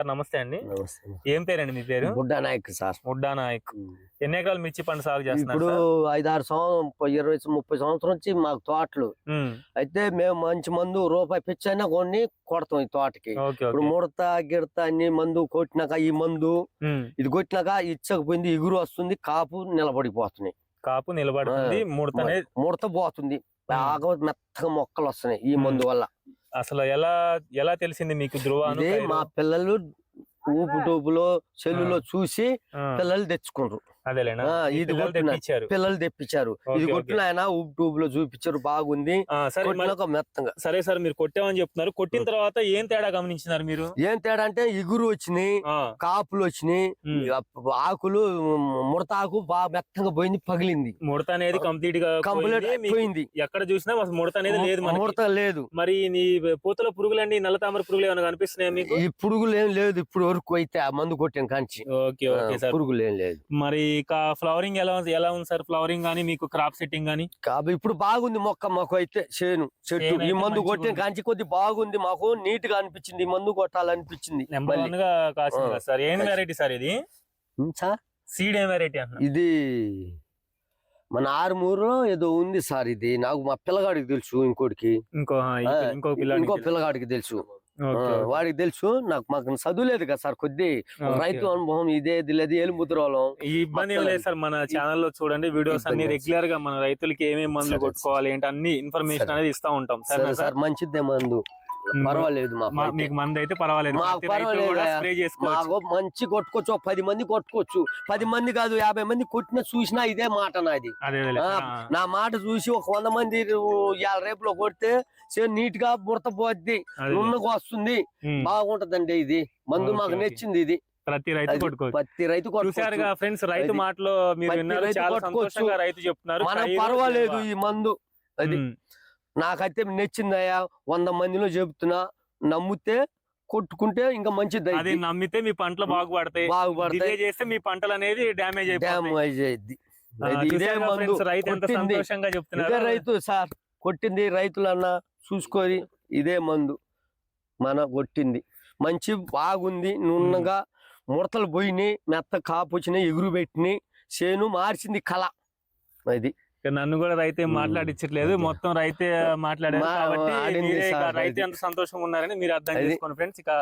Sir నమస్తే అండి. ఏం పేరండి మీ పేరు? బుడ్డా నాయక్ సార్. ముడ్డా నాయక్. ఎన్ని ఎకరాలు మిర్చి పంట సాగు చేస్తున్నారు ఇప్పుడు? ఐదారు సంవత్సరం ఇరవై ముప్పై సంవత్సరం నుంచి మాకు తోటలు. అయితే మేము మంచి మందు రూపాయి పిచ్చైనా కొన్ని కొడతాం ఈ తోటకి. ఇప్పుడు ముడత గిడత అన్ని మందు కొట్టినాక ఈ మందు ఇది కొట్టినాక ఇచ్చకపోయింది ఇగురు వస్తుంది కాపు నిలబడిపోతున్నాయి. కాపు నిలబడుతుంది ముడత ముడత పోతుంది. బాగా మెత్తగా మొక్కలు వస్తున్నాయి ఈ మందు వల్ల. అసలు ఎలా ఎలా తెలిసింది మీకు ధ్రువాను ఇదే మా పిల్లలు ఊపు టూపులో సెల్లులో చూసి పిల్లలు తెచ్చుకుంటారు అదేలేనా? ఇది పిల్లలు తెప్పించారు. పిల్లలు తెప్పించారు. ఓకే, ఇది. కొట్టిన ఆయన ట్యూబ్లో చూపించారు. బాగుంది. మెత్తంగా. సరే సార్ మీరు కొట్టామని చెప్తున్నారు. కొట్టిన తర్వాత ఏం తేడా గమనించినారు మీరు? ఏం తేడా అంటే ఇగురు వచ్చినాయి కాపులు వచ్చినాయి ఆకులు ముడత ఆకు బాగా మెత్తంగా పోయింది పగిలింది. ముడత అనేది కంప్లీట్గా కంప్లీట్ పోయింది. ఎక్కడ చూసినా అసలు ముడత అనేది లేదు. ముడత లేదు. మరి నీ పూతల పురుగులండి నల్ల తామర పురుగులు ఏమైనా కనిపిస్తున్నాయా మీకు? ఈ పురుగులు ఏం లేదు ఇప్పుడు వరకు అయితే ఆ మందు కొట్టిన కాంచి. Okay okay sir. పురుగులు ఏం లేదు. మరి ఫ్లవరింగ్ ఎలా ఎలా ఉంది సార్ ఫ్లవరింగ్ గానీ మీకు క్రాప్ సెట్టింగ్ గానీ? కాబట్టి ఇప్పుడు బాగుంది మొక్క మాకు అయితే చేను చెట్టు. ఈ మందు కొట్టిన. కాంచి కొద్ది బాగుంది మాకు నీట్గా అనిపించింది ఈ మందు కొట్టాలనిపించింది. నెంబర్ మళ్ళీ. వన్గా కాసింది ఆ. కదా సార్. ఏం వెరైటీ సార్ ఇది? సార్? సీడ్ ఏం వెరైటీ అంటున్నా ఇది మన ఆరుమూరు ఏదో ఉంది సార్ ఇది. నాకు మా పిల్లగాడికి తెలుసు ఇంకోటికి ఇంకో ఇంకో పిల్లగాడికి తెలుసు. వాడికి తెలుసు నాకు మాకు చదువులేదు కదా సార్ కొద్ది. రైతు అనుభవం ఇదే లేదు ఏలుముద్రోళం ఈ ఇబ్బంది లేదు సార్ మన ఛానల్లో చూడండి వీడియోస్ అన్ని రెగ్యులర్గా మన రైతులకి ఏమేమి మందులు కొట్టుకోవాలి ఏంటి అన్ని ఇన్ఫర్మేషన్. అనేది ఇస్తా ఉంటాం సరే? సరే మంచిదే మందు. పర్వాలేదు మాకు మంది అయితే పర్వాలేదు. మాకు మంచి కొట్టుకోవచ్చు. పది మంది కొట్టుకోవచ్చు. పది మంది కాదు యాభై మంది కొట్టిన చూసినా ఇదే మాట నాది. నా మాట చూసి ఒక వంద మంది రేపులో కొడితే నీట్గా బుడత పోద్ది. నున్నకు వస్తుంది. బాగుంటదండి ఇది. మందు మాకు. నచ్చింది ఇది. ప్రతి రైతు ప్రతి రైతు. చూసారుగా ఫ్రెండ్స్ రైతు మాటలో మీరు విన్నారు. చాలా. సంతోషంగా రైతు చెప్తున్నారు. పర్వాలేదు. ఈ మందు. అది. నాకైతే నచ్చిందయ్యా. వంద మందిలో చెబుతున్నా. నమ్మితే కొట్టుకుంటే ఇంకా మంచిది అది నమ్మితే మీ పంటలు బాగుపడతాయి. బాగుపడతాయి. చేస్తే మీ పంటలు అనేది డ్యామేజ్ అయ్యిద్ది ఆ, ఇది మందు రైతు ఇదే సార్ కొట్టింది. రైతులన్నా చూసుకొని ఇదే మందు మన కొట్టింది. మంచి బాగుంది. నున్నగా ముడతలు పోయినాయి. మెత్త కాపు వచ్చినాయి. ఎగురు పెట్టినాయి. చేను మార్చింది కళ. అది నన్ను కూడా రైతే మాట్లాడించట్లేదు మొత్తం రైతే మాట్లాడారు. కాబట్టి రైతు అది. ఎంత సంతోషంగా ఉన్నారని మీరు అర్థం. చేసుకోండి ఫ్రెండ్స్ ఇక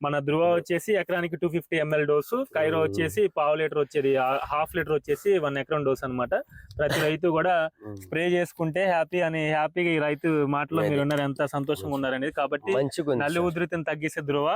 మన ధృవ వచ్చేసి ఎకరానికి టూ ఫిఫ్టీ ఎంఎల్ డోసు కైరో వచ్చేసి పావు లీటర్ వచ్చేది హాఫ్ లీటర్ వచ్చేసి వన్ ఎకరం డోస్ అన్నమాట. ప్రతి రైతు కూడా స్ప్రే చేసుకుంటే హ్యాపీ అని హ్యాపీగా ఈ రైతు మాటలో మీరు ఉన్నారు ఎంత సంతోషంగా ఉన్నారు అనేది కాబట్టి నల్లి. ఉధృతిని తగ్గిసే ధృవ